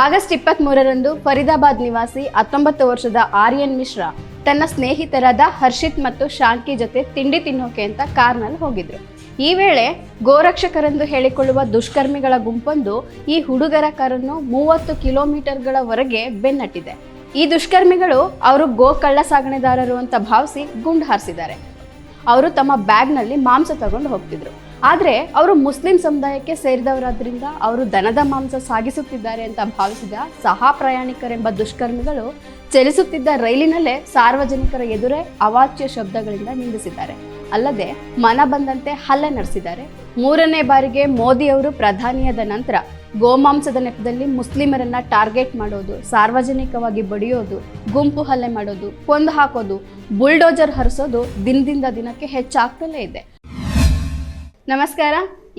August ಇಪ್ಪತ್ತ್ ಮೂರರಂದು ಫರೀದಾಬಾದ್ ನಿವಾಸಿ ಹತ್ತೊಂಬತ್ತು ವರ್ಷದ ಆರ್ಯನ್ ಮಿಶ್ರಾ ತನ್ನ ಸ್ನೇಹಿತರಾದ ಹರ್ಷಿತ್ ಮತ್ತು ಶಾಂಕಿ ಜೊತೆ ತಿಂಡಿ ತಿನ್ನೋಕೆ ಅಂತ ಕಾರ್ನಲ್ಲಿ ಹೋಗಿದ್ರು. ಈ ವೇಳೆ ಗೋರಕ್ಷಕರೆಂದು ಹೇಳಿಕೊಳ್ಳುವ ದುಷ್ಕರ್ಮಿಗಳ ಗುಂಪೊಂದು ಈ ಹುಡುಗರ ಕಾರನ್ನು ಮೂವತ್ತು ಕಿಲೋಮೀಟರ್ಗಳವರೆಗೆ ಬೆನ್ನಟ್ಟಿದೆ. ಈ ದುಷ್ಕರ್ಮಿಗಳು ಅವರು ಗೋ ಕಳ್ಳ ಸಾಗಣೆದಾರರು ಅಂತ ಭಾವಿಸಿ ಗುಂಡು ಹಾರಿಸಿದ್ದಾರೆ. ಅವರು ತಮ್ಮ ಬ್ಯಾಗ್ನಲ್ಲಿ ಮಾಂಸ ತಗೊಂಡು ಹೋಗ್ತಿದ್ರು. ಆದರೆ ಅವರು ಮುಸ್ಲಿಂ ಸಮುದಾಯಕ್ಕೆ ಸೇರಿದವರಾದ್ರಿಂದ ಅವರು ದನದ ಮಾಂಸ ಸಾಗಿಸುತ್ತಿದ್ದಾರೆ ಅಂತ ಭಾವಿಸಿದ ಸಹ ಪ್ರಯಾಣಿಕರೆಂಬ ದುಷ್ಕರ್ಮಿಗಳು ಚಲಿಸುತ್ತಿದ್ದ ರೈಲಿನಲ್ಲೇ ಸಾರ್ವಜನಿಕರ ಎದುರೇ ಅವಾಚ್ಯ ಶಬ್ದಗಳಿಂದ ನಿಂದಿಸಿದ್ದಾರೆ. ಅಲ್ಲದೆ ಮನ ಬಂದಂತೆ ಹಲ್ಲೆ ನಡೆಸಿದ್ದಾರೆ. ಮೂರನೇ ಬಾರಿಗೆ ಮೋದಿಯವರು ಪ್ರಧಾನಿಯಾದ ನಂತರ ಗೋಮಾಂಸದ ನೆಪದಲ್ಲಿ ಮುಸ್ಲಿಮರನ್ನ ಟಾರ್ಗೆಟ್ ಮಾಡೋದು, ಸಾರ್ವಜನಿಕವಾಗಿ ಬಡಿಯೋದು, ಗುಂಪು ಹಲ್ಲೆ ಮಾಡೋದು, ಕೊಂದು ಹಾಕೋದು, ಬುಲ್ಡೋಜರ್ ಹರಿಸೋದು ದಿನದಿಂದ ದಿನಕ್ಕೆ ಹೆಚ್ಚಾಗ್ತಲೇ ಇದೆ. ನಮಸ್ಕಾರ.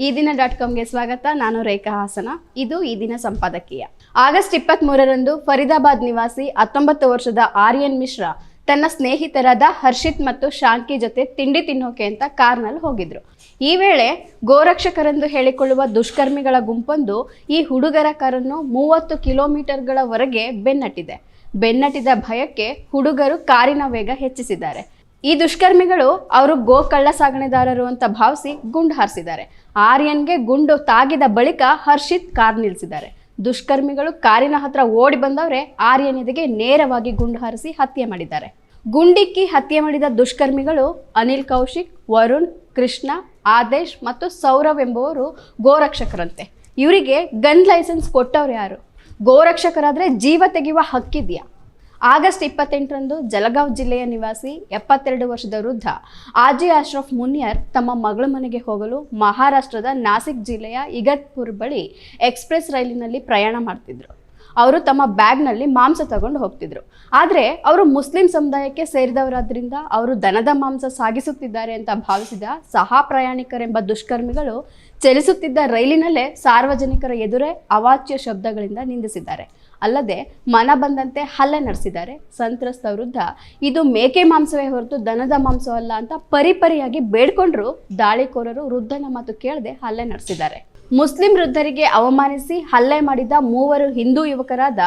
ಈ ದಿನ ಡಾಟ್ ಕಾಮ್ಗೆ ಸ್ವಾಗತ. ನಾನು ರೇಖಾ ಹಾಸನ. ಇದು ಈ ದಿನ ಸಂಪಾದಕೀಯ. ಆಗಸ್ಟ್ ಇಪ್ಪತ್ತ್ ಮೂರರಂದು ಫರೀದಾಬಾದ್ ನಿವಾಸಿ ಹತ್ತೊಂಬತ್ತು ವರ್ಷದ ಆರ್ಯನ್ ಮಿಶ್ರಾ ತನ್ನ ಸ್ನೇಹಿತರಾದ ಹರ್ಷಿತ್ ಮತ್ತು ಶಾಂಕಿ ಜೊತೆ ತಿಂಡಿ ತಿನ್ನೋಕೆ ಅಂತ ಕಾರ್ನಲ್ಲಿ ಹೋಗಿದ್ರು. ಈ ವೇಳೆ ಗೋರಕ್ಷಕರೆಂದು ಹೇಳಿಕೊಳ್ಳುವ ದುಷ್ಕರ್ಮಿಗಳ ಗುಂಪೊಂದು ಈ ಹುಡುಗರ ಕಾರನ್ನು ಮೂವತ್ತು ಕಿಲೋಮೀಟರ್ಗಳವರೆಗೆ ಬೆನ್ನಟ್ಟಿದೆ. ಬೆನ್ನಟ್ಟಿದ ಭಯಕ್ಕೆ ಹುಡುಗರು ಕಾರಿನ ವೇಗ ಹೆಚ್ಚಿಸಿದ್ದಾರೆ. ಈ ದುಷ್ಕರ್ಮಿಗಳು ಅವರು ಗೋ ಕಳ್ಳ ಸಾಗಣೆದಾರರು ಅಂತ ಭಾವಿಸಿ ಗುಂಡು ಹಾರಿಸಿದ್ದಾರೆ. ಆರ್ಯನ್ಗೆ ಗುಂಡು ತಾಗಿದ ಬಳಿಕ ಹರ್ಷಿತ್ ಕಾರ್ ನಿಲ್ಲಿಸಿದ್ದಾರೆ. ದುಷ್ಕರ್ಮಿಗಳು ಕಾರಿನ ಹತ್ರ ಓಡಿ ಬಂದವರೇ ಆರ್ಯನ್ ಎದೆಗೆ ನೇರವಾಗಿ ಗುಂಡು ಹಾರಿಸಿ ಹತ್ಯೆ ಮಾಡಿದ್ದಾರೆ. ಗುಂಡಿಕ್ಕಿ ಹತ್ಯೆ ಮಾಡಿದ ದುಷ್ಕರ್ಮಿಗಳು ಅನಿಲ್ ಕೌಶಿಕ್, ವರುಣ್, ಕೃಷ್ಣ, ಆದೇಶ್ ಮತ್ತು ಸೌರವ್ ಎಂಬುವರು ಗೋರಕ್ಷಕರಂತೆ. ಇವರಿಗೆ ಗನ್ ಲೈಸೆನ್ಸ್ ಕೊಟ್ಟವ್ರು ಯಾರು? ಗೋರಕ್ಷಕರಾದ್ರೆ ಜೀವ ತೆಗೆಯುವ ಹಕ್ಕಿದೆಯಾ? ಆಗಸ್ಟ್ ಇಪ್ಪತ್ತೆಂಟರಂದು ಜಲಗಾಂವ್ ಜಿಲ್ಲೆಯ ನಿವಾಸಿ ಎಪ್ಪತ್ತೆರಡು ವರ್ಷದ ವೃದ್ಧ ಆಜಿ ಅಶ್ರಫ್ ಮುನಿಯರ್ ತಮ್ಮ ಮಗಳ ಮನೆಗೆ ಹೋಗಲು ಮಹಾರಾಷ್ಟ್ರದ ನಾಸಿಕ್ ಜಿಲ್ಲೆಯ ಇಗತ್ಪುರ್ ಬಳಿ ಎಕ್ಸ್ಪ್ರೆಸ್ ರೈಲಿನಲ್ಲಿ ಪ್ರಯಾಣ ಮಾಡ್ತಿದ್ರು. ಅವರು ತಮ್ಮ ಬ್ಯಾಗ್ನಲ್ಲಿ ಮಾಂಸ ತಗೊಂಡು ಹೋಗ್ತಿದ್ರು. ಆದರೆ ಅವರು ಮುಸ್ಲಿಂ ಸಮುದಾಯಕ್ಕೆ ಸೇರಿದವರಾದ್ರಿಂದ ಅವರು ದನದ ಮಾಂಸ ಸಾಗಿಸುತ್ತಿದ್ದಾರೆ ಅಂತ ಭಾವಿಸಿದ ಸಹ ಪ್ರಯಾಣಿಕರೆಂಬ ದುಷ್ಕರ್ಮಿಗಳು ಚಲಿಸುತ್ತಿದ್ದ ರೈಲಿನಲ್ಲೇ ಸಾರ್ವಜನಿಕರ ಎದುರೇ ಅವಾಚ್ಯ ಶಬ್ದಗಳಿಂದ ನಿಂದಿಸಿದ್ದಾರೆ. ಅಲ್ಲದೆ ಮನ ಬಂದಂತೆ ಹಲ್ಲೆ ನಡೆಸಿದ್ದಾರೆ. ಸಂತ್ರಸ್ತ ವಿರುದ್ಧ ಇದು ಮೇಕೆ ಮಾಂಸವೇ ಹೊರತು ದನದ ಮಾಂಸವಲ್ಲ ಅಂತ ಪರಿಪರಿಯಾಗಿ ಬೇಡ್ಕೊಂಡ್ರು ದಾಳಿಕೋರರು ವೃದ್ಧನ ಮಾತು ಕೇಳದೆ ಹಲ್ಲೆ ನಡೆಸಿದ್ದಾರೆ. ಮುಸ್ಲಿಂ ವೃದ್ಧರಿಗೆ ಅವಮಾನಿಸಿ ಹಲ್ಲೆ ಮಾಡಿದ ಮೂವರು ಹಿಂದೂ ಯುವಕರಾದ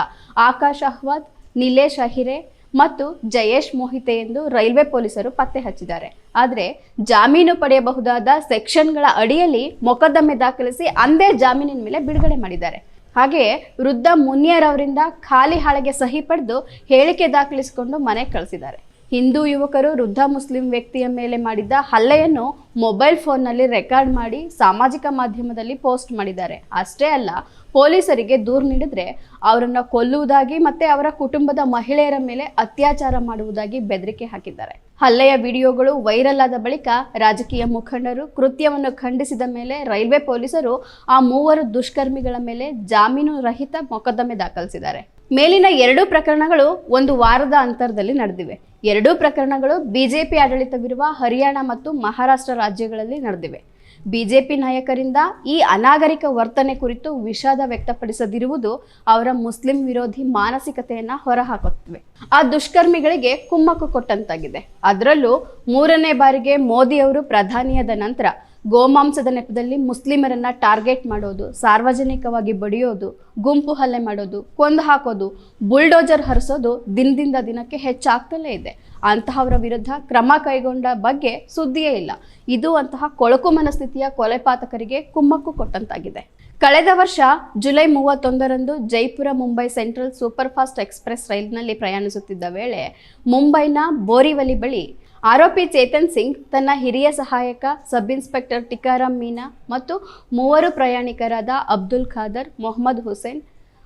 ಆಕಾಶ್ ಅಹ್ವದ್ ನಿಲೇಶ್ ಅಹಿರೆ ಮತ್ತು ಜಯೇಶ್ ಮೋಹಿತೆ ಎಂದು ರೈಲ್ವೆ ಪೊಲೀಸರು ಪತ್ತೆ ಹಚ್ಚಿದ್ದಾರೆ. ಆದರೆ ಜಾಮೀನು ಪಡೆಯಬಹುದಾದ ಸೆಕ್ಷನ್ಗಳ ಅಡಿಯಲ್ಲಿ ಮೊಕದ್ದಮೆ ದಾಖಲಿಸಿ ಅಂದೇ ಜಾಮೀನಿನ ಮೇಲೆ ಬಿಡುಗಡೆ ಮಾಡಿದ್ದಾರೆ. ಹಾಗೆಯೇ ವೃದ್ಧ ಮುನಿಯರ್ ಅವರಿಂದ ಖಾಲಿ ಹಾಳೆಗೆ ಸಹಿ ಪಡೆದು ಹೇಳಿಕೆ ದಾಖಲಿಸಿಕೊಂಡು ಮನೆಗೆ ಕಳಿಸಿದ್ದಾರೆ. ಹಿಂದೂ ಯುವಕರು ವೃದ್ಧ ಮುಸ್ಲಿಂ ವ್ಯಕ್ತಿಯ ಮೇಲೆ ಮಾಡಿದ್ದ ಹಲ್ಲೆಯನ್ನು ಮೊಬೈಲ್ ಫೋನ್ನಲ್ಲಿ ರೆಕಾರ್ಡ್ ಮಾಡಿ ಸಾಮಾಜಿಕ ಮಾಧ್ಯಮದಲ್ಲಿ ಪೋಸ್ಟ್ ಮಾಡಿದ್ದಾರೆ. ಅಷ್ಟೇ ಅಲ್ಲ, ಪೊಲೀಸರಿಗೆ ದೂರು ನೀಡಿದ್ರೆ ಅವರನ್ನು ಕೊಲ್ಲುವುದಾಗಿ ಮತ್ತೆ ಅವರ ಕುಟುಂಬದ ಮಹಿಳೆಯರ ಮೇಲೆ ಅತ್ಯಾಚಾರ ಮಾಡುವುದಾಗಿ ಬೆದರಿಕೆ ಹಾಕಿದ್ದಾರೆ. ಹಲ್ಲೆಯ ವಿಡಿಯೋಗಳು ವೈರಲ್ ಆದ ಬಳಿಕ ರಾಜಕೀಯ ಮುಖಂಡರು ಕೃತ್ಯವನ್ನು ಖಂಡಿಸಿದ ಮೇಲೆ ರೈಲ್ವೆ ಪೊಲೀಸರು ಆ ಮೂವರು ದುಷ್ಕರ್ಮಿಗಳ ಮೇಲೆ ಜಾಮೀನು ರಹಿತ ಮೊಕದ್ದಮೆ ದಾಖಲಿಸಿದ್ದಾರೆ. ಮೇಲಿನ ಎರಡೂ ಪ್ರಕರಣಗಳು ಒಂದು ವಾರದ ಅಂತರದಲ್ಲಿ ನಡೆದಿವೆ. ಎರಡೂ ಪ್ರಕರಣಗಳು ಬಿಜೆಪಿ ಆಡಳಿತವಿರುವ ಹರಿಯಾಣ ಮತ್ತು ಮಹಾರಾಷ್ಟ್ರ ರಾಜ್ಯಗಳಲ್ಲಿ ನಡೆದಿವೆ. ಬಿಜೆಪಿ ನಾಯಕರಿಂದ ಈ ಅನಾಗರಿಕ ವರ್ತನೆ ಕುರಿತು ವಿಷಾದ ವ್ಯಕ್ತಪಡಿಸದಿರುವುದು ಅವರ ಮುಸ್ಲಿಂ ವಿರೋಧಿ ಮಾನಸಿಕತೆಯನ್ನು ಹೊರಹಾಕುತ್ತವೆ. ಆ ದುಷ್ಕರ್ಮಿಗಳಿಗೆ ಕುಮ್ಮಕ್ಕು ಕೊಟ್ಟಂತಾಗಿದೆ. ಅದರಲ್ಲೂ ಮೂರನೇ ಬಾರಿಗೆ ಮೋದಿ ಅವರು ಪ್ರಧಾನಿಯಾದ ನಂತರ ಗೋಮಾಂಸದ ನೆಪದಲ್ಲಿ ಮುಸ್ಲಿಮರನ್ನ ಟಾರ್ಗೆಟ್ ಮಾಡೋದು, ಸಾರ್ವಜನಿಕವಾಗಿ ಬಡಿಯೋದು, ಗುಂಪು ಹಲ್ಲೆ ಮಾಡೋದು, ಕೊಂದು ಹಾಕೋದು, ಬುಲ್ಡೋಜರ್ ಹರಿಸೋದು ದಿನದಿಂದ ದಿನಕ್ಕೆ ಹೆಚ್ಚಾಗ್ತಲೇ ಇದೆ. ಅಂತಹವರ ವಿರುದ್ಧ ಕ್ರಮ ಕೈಗೊಂಡ ಬಗ್ಗೆ ಸುದ್ದಿಯೇ ಇಲ್ಲ. ಇದು ಅಂತಹ ಕೊಳಕು ಮನಸ್ಥಿತಿಯ ಕೊಲೆಪಾತಕರಿಗೆ ಕುಮ್ಮಕ್ಕು ಕೊಟ್ಟಂತಾಗಿದೆ. ಕಳೆದ ವರ್ಷ ಜುಲೈ ಮೂವತ್ತೊಂದರಂದು Jaipur Mumbai central super fast express ರೈಲಿನಲ್ಲಿ ಪ್ರಯಾಣಿಸುತ್ತಿದ್ದ ವೇಳೆ ಮುಂಬೈನ ಬೋರಿವಲಿ ಬಳಿ ಆರೋಪಿ ಚೇತನ್ ಸಿಂಗ್, ತನ್ನ ಹಿರಿಯ ಸಹಾಯಕ ಸಬ್ ಇನ್ಸ್ಪೆಕ್ಟರ್ ಟಿಕಾರಾಮ್ ಮೀನಾ ಮತ್ತು ಮೂವರು ಪ್ರಯಾಣಿಕರಾದ ಅಬ್ದುಲ್ ಖಾದರ್, ಮೊಹಮ್ಮದ್ ಹುಸೇನ್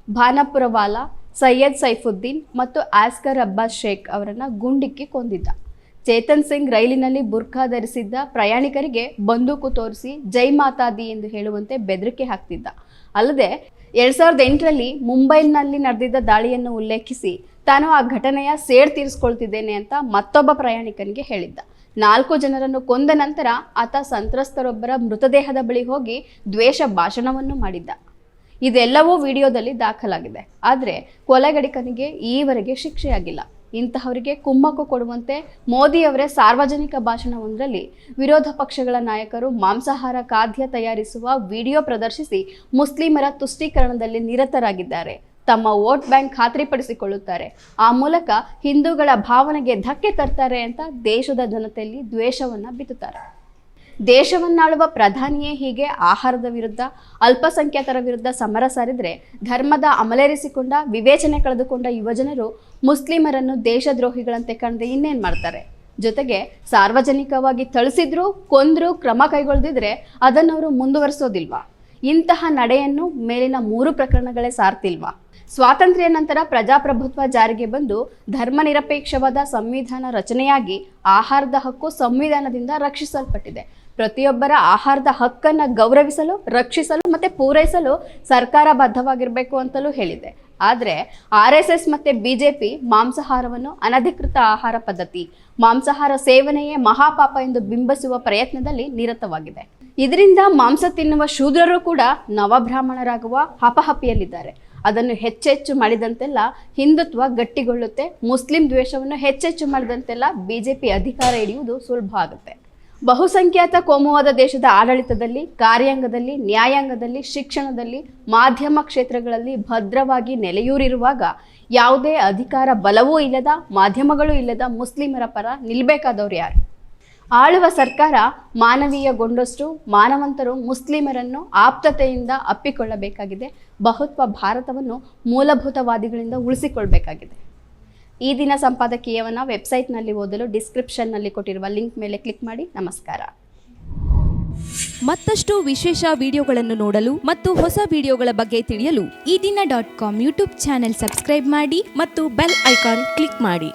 ಭಾನಪುರವಾಲಾ ಸೈಯದ್ ಸೈಫುದ್ದೀನ್ ಮತ್ತು ಆಸ್ಕರ್ ಅಬ್ಬಾಸ್ ಶೇಖ್ ಅವರನ್ನು ಗುಂಡಿಕ್ಕಿ ಕೊಂದಿದ್ದ. ಚೇತನ್ ಸಿಂಗ್ ರೈಲಿನಲ್ಲಿ ಬುರ್ಖಾ ಧರಿಸಿದ್ದ ಪ್ರಯಾಣಿಕರಿಗೆ ಬಂದೂಕು ತೋರಿಸಿ ಜೈ ಮಾತಾದಿ ಎಂದು ಹೇಳುವಂತೆ ಬೆದರಿಕೆ ಹಾಕ್ತಿದ್ದ. ಅಲ್ಲದೆ, ಎರಡ್ ಸಾವಿರದ ಎಂಟರಲ್ಲಿ ಮುಂಬೈನಲ್ಲಿ ನಡೆದಿದ್ದ ದಾಳಿಯನ್ನು ಉಲ್ಲೇಖಿಸಿ ತಾನು ಆ ಘಟನೆಯ ಸೇಡ್ ತೀರಿಸ್ಕೊಳ್ತಿದ್ದೇನೆ ಅಂತ ಮತ್ತೊಬ್ಬ ಪ್ರಯಾಣಿಕನಿಗೆ ಹೇಳಿದ್ದ. ನಾಲ್ಕು ಜನರನ್ನು ಕೊಂದ ನಂತರ ಆತ ಸಂತ್ರಸ್ತರೊಬ್ಬರ ಮೃತದೇಹದ ಬಳಿ ಹೋಗಿ ದ್ವೇಷ ಭಾಷಣವನ್ನು ಮಾಡಿದ್ದ. ಇದೆಲ್ಲವೂ ವಿಡಿಯೋದಲ್ಲಿ ದಾಖಲಾಗಿದೆ. ಆದರೆ ಕೊಲೆಗಡಿಕನಿಗೆ ಈವರೆಗೆ ಶಿಕ್ಷೆಯಾಗಿಲ್ಲ. ಇಂತಹವರಿಗೆ ಕುಮ್ಮಕ್ಕು ಕೊಡುವಂತೆ ಮೋದಿಯವರೇ ಸಾರ್ವಜನಿಕ ಭಾಷಣವೊಂದರಲ್ಲಿ ವಿರೋಧ ಪಕ್ಷಗಳ ನಾಯಕರು ಮಾಂಸಾಹಾರ ಖಾದ್ಯ ತಯಾರಿಸುವ ವಿಡಿಯೋ ಪ್ರದರ್ಶಿಸಿ ಮುಸ್ಲಿಮರ ತುಷ್ಟೀಕರಣದಲ್ಲಿ ನಿರತರಾಗಿದ್ದಾರೆ. ತಮ್ಮ ವೋಟ್ ಬ್ಯಾಂಕ್ ಖಾತ್ರಿಪಡಿಸಿಕೊಳ್ಳುತ್ತಾರೆ. ಆ ಮೂಲಕ ಹಿಂದೂಗಳ ಭಾವನೆಗೆ ಧಕ್ಕೆ ತರ್ತಾರೆ ಅಂತ ದೇಶದ ಜನತೆಯಲ್ಲಿ ದ್ವೇಷವನ್ನು ಬಿತ್ತುತ್ತಾರೆ. ದೇಶವನ್ನಾಳುವ ಪ್ರಧಾನಿಯೇ ಹೀಗೆ ಆಹಾರದ ವಿರುದ್ಧ, ಅಲ್ಪಸಂಖ್ಯಾತರ ವಿರುದ್ಧ ಸಮರ ಸಾರಿದ್ರೆ ಧರ್ಮದ ಅಮಲೇರಿಸಿಕೊಂಡ, ವಿವೇಚನೆ ಕಳೆದುಕೊಂಡ ಯುವಜನರು ಮುಸ್ಲಿಮರನ್ನು ದೇಶದ್ರೋಹಿಗಳಂತೆ ಕಂಡು ಇನ್ನೇನು ಮಾಡ್ತಾರೆ? ಜೊತೆಗೆ ಸಾರ್ವಜನಿಕವಾಗಿ ಥಳಿಸಿದ್ರು, ಕೊಂದ್ರು ಕ್ರಮ ಕೈಗೊಳ್ಳದಿದ್ರೆ ಅದನ್ನು ಅವರು ಮುಂದುವರಿಸೋದಿಲ್ವಾ? ಇಂತಹ ನಡೆಯನ್ನು ಮೇಲಿನ ಮೂರು ಪ್ರಕರಣಗಳೇ ಸಾರ್ತಿಲ್ವಾ? ಸ್ವಾತಂತ್ರ್ಯ ನಂತರ ಪ್ರಜಾಪ್ರಭುತ್ವ ಜಾರಿಗೆ ಬಂದು ಧರ್ಮನಿರಪೇಕ್ಷವಾದ ಸಂವಿಧಾನ ರಚನೆಯಾಗಿ ಆಹಾರದ ಹಕ್ಕು ಸಂವಿಧಾನದಿಂದ ರಕ್ಷಿಸಲ್ಪಟ್ಟಿದೆ. ಪ್ರತಿಯೊಬ್ಬರ ಆಹಾರದ ಹಕ್ಕನ್ನು ಗೌರವಿಸಲು, ರಕ್ಷಿಸಲು ಮತ್ತು ಪೂರೈಸಲು ಸರ್ಕಾರ ಬದ್ಧವಾಗಿರಬೇಕು ಅಂತಲೂ ಹೇಳಿದೆ. ಆದರೆ R S S J P ಮಾಂಸಾಹಾರವನ್ನು ಅನಧಿಕೃತ ಆಹಾರ ಪದ್ಧತಿ, ಮಾಂಸಾಹಾರ ಸೇವನೆಯೇ ಮಹಾಪಾಪ ಎಂದು ಬಿಂಬಿಸುವ ಪ್ರಯತ್ನದಲ್ಲಿ ನಿರತವಾಗಿದೆ. ಇದರಿಂದ ಮಾಂಸ ತಿನ್ನುವ ಶೂದ್ರರು ಕೂಡ ನವಬ್ರಾಹ್ಮಣರಾಗುವ ಹಪಹಪಿಯಲ್ಲಿದ್ದಾರೆ. ಅದನ್ನು ಹೆಚ್ಚೆಚ್ಚು ಮಾಡಿದಂತೆಲ್ಲ ಹಿಂದುತ್ವ ಗಟ್ಟಿಗೊಳ್ಳುತ್ತೆ. ಮುಸ್ಲಿಂ ದ್ವೇಷವನ್ನು ಹೆಚ್ಚೆಚ್ಚು ಮಾಡಿದಂತೆಲ್ಲ ಬಿಜೆಪಿ ಅಧಿಕಾರ ಹಿಡಿಯುವುದು ಸುಲಭ ಆಗುತ್ತೆ. ಬಹುಸಂಖ್ಯಾತ ಕೋಮುವಾದ ದೇಶದ ಆಡಳಿತದಲ್ಲಿ, ಕಾರ್ಯಾಂಗದಲ್ಲಿ, ನ್ಯಾಯಾಂಗದಲ್ಲಿ, ಶಿಕ್ಷಣದಲ್ಲಿ, ಮಾಧ್ಯಮ ಕ್ಷೇತ್ರಗಳಲ್ಲಿ ಭದ್ರವಾಗಿ ನೆಲೆಯೂರಿರುವಾಗ ಯಾವುದೇ ಅಧಿಕಾರ ಬಲವೂ ಇಲ್ಲದ, ಮಾಧ್ಯಮಗಳೂ ಇಲ್ಲದ ಮುಸ್ಲಿಮರ ಪರ ನಿಲ್ಬೇಕಾದವ್ರು ಯಾರು? ಆಳುವ ಸರ್ಕಾರ ಮಾನವೀಯಗೊಂಡಷ್ಟು ಮಾನವಂತರು ಮುಸ್ಲಿಮರನ್ನು ಆಪ್ತತೆಯಿಂದ ಅಪ್ಪಿಕೊಳ್ಳಬೇಕಾಗಿದೆ. ಬಹುತ್ವ ಭಾರತವನ್ನು ಮೂಲಭೂತವಾದಿಗಳಿಂದ ಉಳಿಸಿಕೊಳ್ಬೇಕಾಗಿದೆ. ಈ ದಿನ ಸಂಪಾದಕೀಯವನ್ನು ವೆಬ್ಸೈಟ್ನಲ್ಲಿ ಓದಲು ಡಿಸ್ಕ್ರಿಪ್ಷನ್ನಲ್ಲಿ ಕೊಟ್ಟಿರುವ ಲಿಂಕ್ ಮೇಲೆ ಕ್ಲಿಕ್ ಮಾಡಿ. ನಮಸ್ಕಾರ. ಮತ್ತಷ್ಟು ವಿಶೇಷ ವಿಡಿಯೋಗಳನ್ನು ನೋಡಲು ಮತ್ತು ಹೊಸ ವಿಡಿಯೋಗಳ ಬಗ್ಗೆ ತಿಳಿಯಲು Eedina dot com YouTube channel subscribe ಮಾಡಿ ಮತ್ತು ಬೆಲ್ ಐಕಾನ್ ಕ್ಲಿಕ್ ಮಾಡಿ.